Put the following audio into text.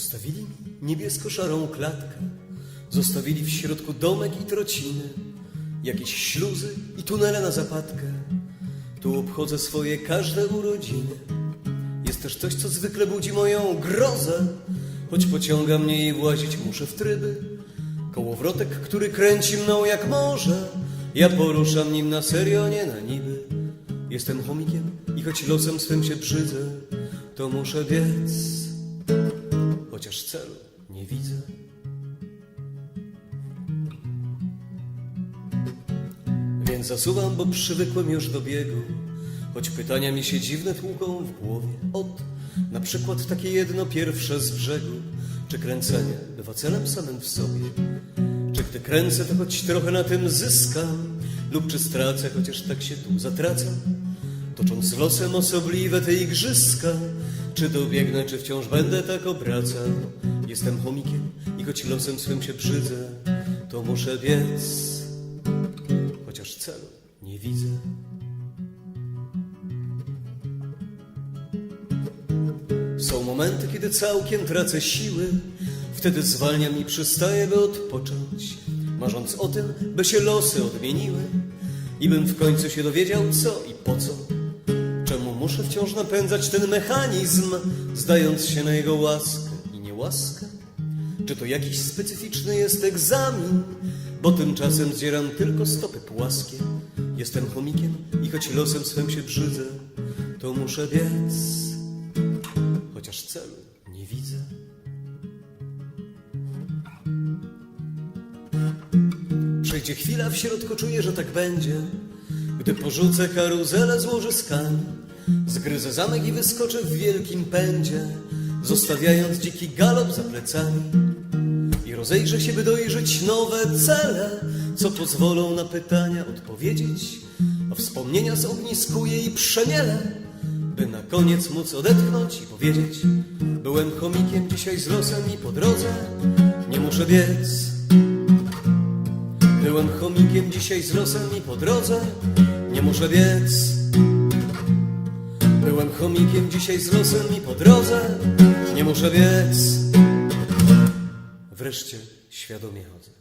Postawili mi niebiesko-szarą klatkę, zostawili w środku domek i trociny, jakieś śluzy i tunele na zapadkę. Tu obchodzę swoje każde urodziny. Jest też coś, co zwykle budzi moją grozę, choć pociąga mnie i włazić muszę w tryby. Kołowrotek, który kręci mną jak morze, ja poruszam nim na serio, nie na niby. Jestem chomikiem i choć losem swym się brzydzę, to muszę biec, chociaż celu nie widzę. Więc zasuwam, bo przywykłem już do biegu, choć pytania mi się dziwne tłuką w głowie. Od na przykład takie jedno pierwsze z brzegu, czy kręcenie bywa celem samym w sobie? Czy gdy kręcę, to choć trochę na tym zyskam, lub czy stracę, chociaż tak się tu zatracam? Tocząc losem osobliwe te igrzyska, czy dobiegnę, czy wciąż będę tak obracał? Jestem chomikiem i choć losem swym się brzydzę, to muszę biec, chociaż celu nie widzę. Są momenty, kiedy całkiem tracę siły, wtedy zwalniam i przystaję, by odpocząć, marząc o tym, by się losy odmieniły i bym w końcu się dowiedział, co i po co. Muszę wciąż napędzać ten mechanizm, zdając się na jego łaskę i niełaskę? Czy to jakiś specyficzny jest egzamin? Bo tymczasem zdzieram tylko stopy płaskie. Jestem chomikiem i choć losem swym się brzydzę, to muszę biec, chociaż celu nie widzę. Przejdzie chwila, w środku czuję, że tak będzie, gdy porzucę karuzelę z łożyskami, zgryzę zamek i wyskoczę w wielkim pędzie, zostawiając dziki galop za plecami. I rozejrzę się, by dojrzeć nowe cele, co pozwolą na pytania odpowiedzieć, a wspomnienia zogniskuję i przemielę, by na koniec móc odetchnąć i powiedzieć: Byłem chomikiem dzisiaj z losem i po drodze nie muszę biec. Byłem chomikiem dzisiaj z losem i po drodze nie muszę biec. Byłem chomikiem dzisiaj z losem i po drodze nie muszę biec. Wreszcie świadomie chodzę.